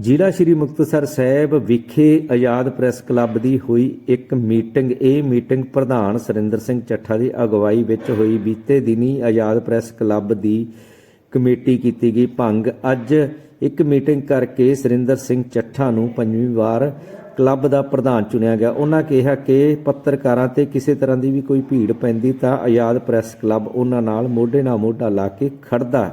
ਜ਼ਿਲ੍ਹਾ ਸ਼੍ਰੀ ਮੁਕਤਸਰ ਸਾਹਿਬ ਵਿਖੇ ਆਜ਼ਾਦ press club ਦੀ ਹੋਈ ਇੱਕ ਮੀਟਿੰਗ, ਇਹ ਮੀਟਿੰਗ ਪ੍ਰਧਾਨ ਸੁਰਿੰਦਰ ਸਿੰਘ ਚੱਠਾ ਦੀ ਅਗਵਾਈ ਵਿੱਚ ਹੋਈ। ਬੀਤੇ ਦਿਨੀ ਆਜ਼ਾਦ ਪ੍ਰੈਸ ਕਲੱਬ ਦੀ ਕਮੇਟੀ ਕੀਤੀ ਗਈ ਭੰਗ। ਅੱਜ ਇੱਕ ਮੀਟਿੰਗ ਕਰਕੇ ਸੁਰਿੰਦਰ ਸਿੰਘ ਚੱਠਾ ਨੂੰ ਪੰਜਵੀਂ ਵਾਰ ਕਲੱਬ ਦਾ ਪ੍ਰਧਾਨ ਚੁਣਿਆ ਗਿਆ। ਉਹਨਾਂ ਕਿਹਾ ਕਿ ਪੱਤਰਕਾਰਾਂ ਤੇ ਕਿਸੇ ਤਰ੍ਹਾਂ ਦੀ ਵੀ ਕੋਈ ਭੀੜ ਪੈਂਦੀ ਤਾਂ ਆਜ਼ਾਦ ਪ੍ਰੈਸ ਕਲੱਬ ਉਹਨਾਂ ਨਾਲ ਮੋਢੇ ਨਾਲ ਮੋਢਾ ਲਾ ਕੇ ਖੜਦਾ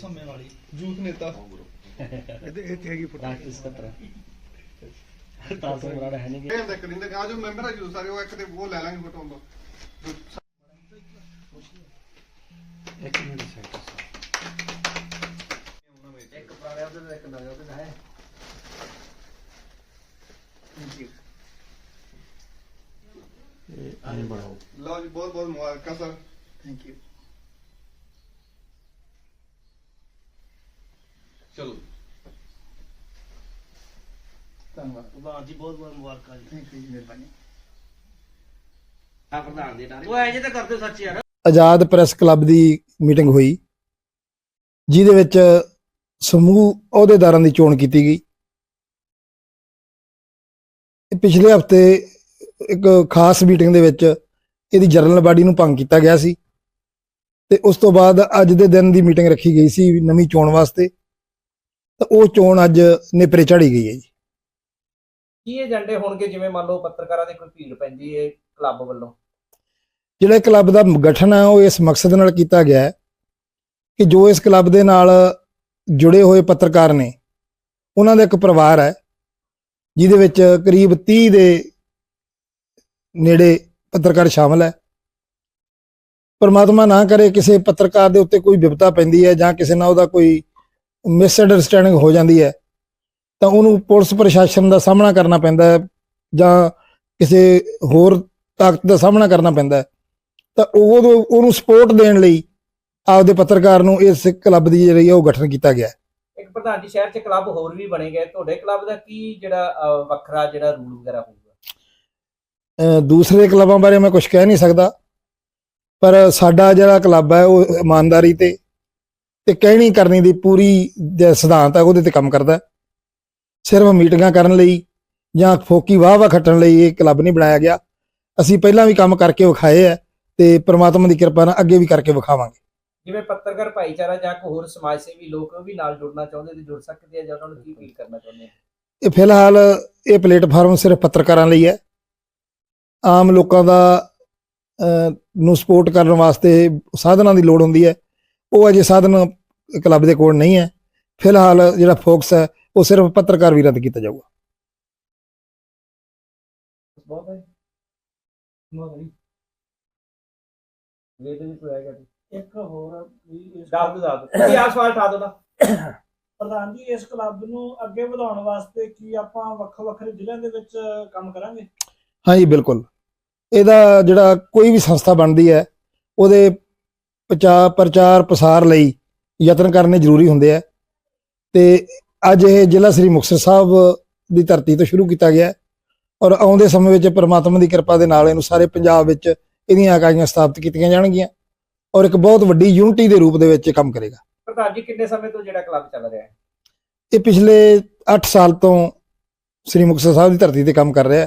ਸਮੇਂ ਵਾਲੀ ਯੂਥ ਨੇਤਾ। ਇਹਦੇ ਇੱਥੇ ਹੈਗੀ ਫੋਟੋ ਤਾਂ ਤੋਂ ਬਰਾੜ ਹੈ ਨਹੀਂ। ਇਹ ਦੇਖ ਲਿੰਦੇ ਆ ਜੋ ਮੈਂਬਰ ਆ ਯੂਥ ਸਾਰੇ ਉਹ ਇੱਕ ਤੇ ਉਹ ਲੈ ਲਾਂਗੇ ਫੋਟੋ ਇੱਕ ਮਿੰਟ ਸੈਟ ਇੱਕ ਪੁਰਾਣੇ ਉਹਦੇ ਦਾ ਇੱਕ ਨਵੇਂ ਉਹਦੇ ਦਾ ਹੈ। ਆਨੇ ਬਣਾਓ। ਲਓ ਜੀ ਬਹੁਤ ਬਹੁਤ ਮੁਬਾਰਕਾਂ ਸਰ। ਥੈਂਕ ਯੂ ਚਲੋ। ਧੰਨਵਾਦ। ਪ੍ਰਧਾਨ ਜੀ ਬਹੁਤ ਬਹੁਤ ਮੁਬਾਰਕਾਂ ਜੀ। ਥੈਂਕ ਯੂ ਜੀ ਮਿਹਰਬਾਨੀ। ਆ ਪ੍ਰਧਾਨ ਦੇ ਨਾਲ। ਉਹ ਐ ਜੇ ਤਾਂ ਕਰਦੇ ਸੱਚ ਯਾਰ। ਆਜ਼ਾਦ ਪ੍ਰੈਸ ਕਲੱਬ ਦੀ ਮੀਟਿੰਗ ਹੋਈ ਜਿਹਦੇ ਵਿੱਚ ਸਮੂਹ ਅਹੁਦੇਦਾਰਾਂ ਦੀ ਚੋਣ ਕੀਤੀ ਗਈ। ਇਹ ਪਿਛਲੇ ਹਫ਼ਤੇ ਇੱਕ ਖਾਸ ਮੀਟਿੰਗ ਦੇ ਵਿੱਚ ਇਹਦੀ ਜਨਰਲ ਬਾਡੀ ਨੂੰ ਭੰਗ ਕੀਤਾ ਗਿਆ ਸੀ। ਤੇ ਉਸ ਤੋਂ ਬਾਅਦ ਅੱਜ ਦੇ ਦਿਨ ਦੀ ਮੀਟਿੰਗ ਰੱਖੀ ਗਈ ਸੀ ਨਵੀਂ ਚੋਣ ਵਾਸਤੇ। ਤਾਂ ਉਹ ਚੋਣ ਅੱਜ ਨੇਪਰੇ ਚੜੀ ਗਈ ਹੈ ਜੀ। ਕੀ ਏਜੰਡੇ ਹੋਣਗੇ? ਜਿਵੇਂ ਮੰਨ ਲਓ ਪੱਤਰਕਾਰਾਂ ਦੀ ਕੋਈ ਭੀੜ ਪੈਂਦੀ ਹੈ ਕਲੱਬ ਵੱਲੋਂ। ਜਿਹੜਾ ਕਲੱਬ ਦਾ ਗਠਨ ਹੈ ਉਹ ਇਸ ਮਕਸਦ ਨਾਲ ਕੀਤਾ ਗਿਆ ਹੈ ਕਿ ਜੋ ਇਸ ਕਲੱਬ ਦੇ ਨਾਲ ਜੁੜੇ ਹੋਏ ਪੱਤਰਕਾਰ ਨੇ ਉਹਨਾਂ ਦਾ ਇੱਕ ਪਰਿਵਾਰ ਹੈ ਜਿਹਦੇ ਵਿੱਚ ਕਰੀਬ 30 ਦੇ ਨੇੜੇ ਪੱਤਰਕਾਰ ਸ਼ਾਮਲ ਹੈ। ਪਰਮਾਤਮਾ ਨਾ ਕਰੇ ਕਿਸੇ ਪੱਤਰਕਾਰ ਦੇ ਉੱਤੇ ਕੋਈ ਵਿਪਤਾ ਪੈਂਦੀ ਹੈ ਜਾਂ ਕਿਸੇ ਨਾਲ ਉਹਦਾ ਕੋਈ ਮਿਸਅੰਡਰਸਟੈਂਡਿੰਗ ਹੋ ਜਾਂਦੀ ਹੈ ਤਾਂ ਉਹਨੂੰ ਪੁਲਿਸ ਪ੍ਰਸ਼ਾਸਨ ਦਾ ਸਾਹਮਣਾ ਕਰਨਾ ਪੈਂਦਾ ਹੈ ਜਾਂ ਕਿਸੇ ਹੋਰ ਤਾਕਤ ਦਾ ਸਾਹਮਣਾ ਕਰਨਾ ਪੈਂਦਾ ਹੈ ਤਾਂ ਉਹ ਉਹਨੂੰ- ਸਪੋਰਟ ਦੇਣ ਲਈ ਆਪਦੇ ਪੱਤਰਕਾਰ ਨੂੰ ਇਸ ਕਲੱਬ ਦੀ ਜਿਹੜੀ ਉਹ ਗਠਨ ਕੀਤਾ ਗਿਆ। ਇੱਕ ਪ੍ਰਧਾਨ ਜੀ ਸ਼ਹਿਰ 'ਚ ਕਲੱਬ ਹੋਰ ਵੀ ਬਣੇ ਗਏ ਤੁਹਾਡੇ ਕਲੱਬ ਦਾ ਕੀ ਜਿਹੜਾ ਵੱਖਰਾ ਜਿਹੜਾ ਰੂਲ ਵਗੈਰਾ ਹੋਊਗਾ ਦੂਸਰੇ ਕਲੱਬਾਂ ਬਾਰੇ ਮੈਂ ਕੁਝ ਕਹਿ ਨਹੀਂ ਸਕਦਾ ਪਰ ਸਾਡਾ ਜਿਹੜਾ ਕਲੱਬ ਹੈ ਉਹ ਇਮਾਨਦਾਰੀ ਤੇ ਤੇ ਕਹਿਣੀ ਕਰਨੀ ਦੀ ਪੂਰੀ ਸਿਧਾਂਤ ਹੈ ਉਹਦੇ ਤੇ ਕੰਮ ਕਰਦਾ। ਸਿਰਫ ਮੀਟਿੰਗਾਂ ਕਰਨ ਲਈ ਜਾਂ ਫੋਕੀ ਵਾਹ ਵਾਹ ਖੱਟਣ ਲਈ ਇਹ ਕਲੱਬ ਨਹੀਂ ਬਣਾਇਆ ਗਿਆ। ਅਸੀਂ ਪਹਿਲਾਂ ਵੀ ਕੰਮ ਕਰਕੇ ਵਿਖਾਏ ਹੈ ਤੇ ਪ੍ਰਮਾਤਮਾ ਦੀ ਕਿਰਪਾ ਨਾਲ ਅੱਗੇ ਵੀ ਕਰਕੇ ਵਿਖਾਵਾਂਗੇ। ਜਿਵੇਂ ਪੱਤਰਕਾਰ ਭਾਈਚਾਰਾ ਜਾਂ ਕੋਈ ਹੋਰ ਸਮਾਜ ਸੇਵੀ ਲੋਕ ਵੀ ਨਾਲ ਜੁੜਨਾ ਚਾਹੁੰਦੇ ਤੇ ਜੁੜ ਸਕਦੇ ਆ ਜਾਂ ਉਹਨਾਂ ਨੂੰ ਕੀ ਫੀਲ ਕਰਨਾ ਚਾਹੁੰਦੇ ਆ? ਇਹ ਫਿਲਹਾਲ ਇਹ ਪਲੇਟਫਾਰਮ ਸਿਰਫ ਪੱਤਰਕਾਰਾਂ ਲਈ ਹੈ। ਆਮ ਲੋਕਾਂ ਦਾ ਨੂੰ ਸਪੋਰਟ ਕਰਨ ਵਾਸਤੇ ਸਾਧਨਾਂ ਦੀ ਲੋੜ ਹੁੰਦੀ ਹੈ। ਉਹ ਅਜੇ ਸਾਧਨ ਕਲੱਬ ਦੇ ਕੋਲ ਨਹੀਂ ਹੈ। ਫਿਲਹਾਲ ਜਿਹੜਾ ਫੋਕਸ ਹੈ ਉਹ ਸਿਰਫ ਪੱਤਰਕਾਰ ਵੀ ਰੱਦ ਕੀਤਾ ਜਾਊਗਾ। ਬਹੁਤ ਹੈ ਬਹੁਤ ਹੈ ਵੇਦ ਵੀ ਕੋਈ ਆਏਗਾ ਇੱਕ ਹੋਰ ਵੀ ਇਸ ਦੱਸ ਦੋ ਦੱਸ ਦੋ ਕੀ ਆ ਸਵਾਲ ਠਾ ਦੋ ਨਾ ਪ੍ਰਧਾਨ ਜੀ ਇਸ ਕਲੱਬ ਨੂੰ ਅੱਗੇ ਵਧਾਉਣ ਵਾਸਤੇ ਕੀ ਆਪਾਂ ਵੱਖ ਵੱਖਰੇ ਜ਼ਿਲ੍ਹਿਆਂ ਦੇ ਵਿੱਚ ਕੰਮ ਕਰਾਂਗੇ? ਹਾਂਜੀ ਬਿਲਕੁਲ। ਇਹਦਾ ਜਿਹੜਾ ਕੋਈ ਵੀ ਸੰਸਥਾ ਬਣਦੀ ਹੈ ਉਹਦੇ ਪ੍ਰਚਾਰ ਪ੍ਰਚਾਰ ਪ੍ਰਸਾਰ ਲਈ ਯਤਨ ਕਰਨੇ ਜ਼ਰੂਰੀ ਹੁੰਦੇ ਆ। ਤੇ ਅੱਜ ਇਹ ਜ਼ਿਲ੍ਹਾ ਸ੍ਰੀ ਮੁਕਤਸਰ ਸਾਹਿਬ ਦੀ ਧਰਤੀ ਤੋਂ ਸ਼ੁਰੂ ਕੀਤਾ ਗਿਆ ਔਰ ਆਉਂਦੇ ਸਮੇਂ ਵਿੱਚ ਪ੍ਰਮਾਤਮਾ ਦੀ ਕਿਰਪਾ ਦੇ ਨਾਲ ਇਹਨੂੰ ਸਾਰੇ ਪੰਜਾਬ ਵਿੱਚ ਇਹਦੀਆਂ ਇਕਾਈਆਂ ਸਥਾਪਿਤ ਕੀਤੀਆਂ ਜਾਣਗੀਆਂ ਔਰ ਇੱਕ ਬਹੁਤ ਵੱਡੀ ਯੂਨਿਟੀ ਦੇ ਰੂਪ ਦੇ ਵਿੱਚ ਕੰਮ ਕਰੇਗਾ। ਪ੍ਰਧਾਨ ਜੀ ਕਿੰਨੇ ਸਮੇਂ ਤੋਂ ਜਿਹੜਾ ਕਲੱਬ ਚੱਲ ਰਿਹਾ ਹੈ? ਇਹ ਪਿਛਲੇ 8 ਸਾਲ ਤੋਂ ਸ੍ਰੀ ਮੁਕਤਸਰ ਸਾਹਿਬ ਦੀ ਧਰਤੀ ਤੇ ਕੰਮ ਕਰ ਰਿਹਾ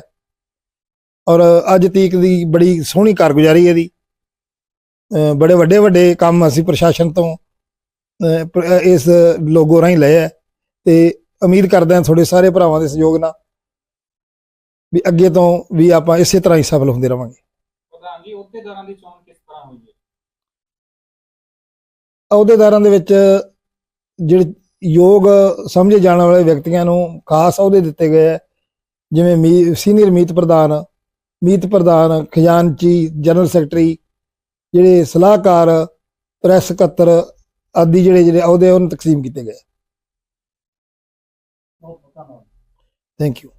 ਔਰ ਅੱਜ ਤੀਕ ਦੀ ਬੜੀ ਸੋਹਣੀ ਕਾਰਗੁਜ਼ਾਰੀ ਹੈ ਇਹਦੀ। ਬੜੇ ਵੱਡੇ ਵੱਡੇ ਕੰਮ ਅਸੀਂ ਪ੍ਰਸ਼ਾਸਨ ਤੋਂ ਇਸ ਲੋਗੋ ਰਾਹੀਂ ਲਏ ਹੈ ਤੇ ਉਮੀਦ ਕਰਦੇ ਹਾਂ ਤੁਹਾਡੇ ਸਾਰੇ ਭਰਾਵਾਂ ਦੇ ਸਹਿਯੋਗ ਨਾਲ ਵੀ ਅੱਗੇ ਤੋਂ ਵੀ ਆਪਾਂ ਇਸੇ ਤਰ੍ਹਾਂ ਹੀ ਸਫਲ ਹੁੰਦੇ ਰਵਾਂਗੇ। ਪ੍ਰਧਾਨ ਜੀ ਅਹੁਦੇਦਾਰਾਂ ਦੀ ਚੋਣ ਕਿਸ ਤਰ੍ਹਾਂ ਹੋਈ ਹੈ? ਅਹੁਦੇਦਾਰਾਂ ਦੇ ਵਿੱਚ ਜਿਹੜੇ ਯੋਗ ਸਮਝੇ ਜਾਣ ਵਾਲੇ ਵਿਅਕਤੀਆਂ ਨੂੰ ਖਾਸ ਅਹੁਦੇ ਦਿੱਤੇ ਗਏ ਹੈ ਜਿਵੇਂ ਸੀਨੀਅਰ ਮੀਤ ਪ੍ਰਧਾਨ ਮੀਤ ਪ੍ਰਧਾਨ ਖਜ਼ਾਨਚੀ ਜਨਰਲ ਸੈਕਟਰੀ ਜਿਹੜੇ ਸਲਾਹਕਾਰ ਪ੍ਰੈਸ ਸਕੱਤਰ ਆਦਿ ਜਿਹੜੇ ਜਿਹੜੇ ਅਹੁਦੇ ਉਹਨੂੰ ਤਕਸੀਮ ਕੀਤੇ ਗਏ। Thank you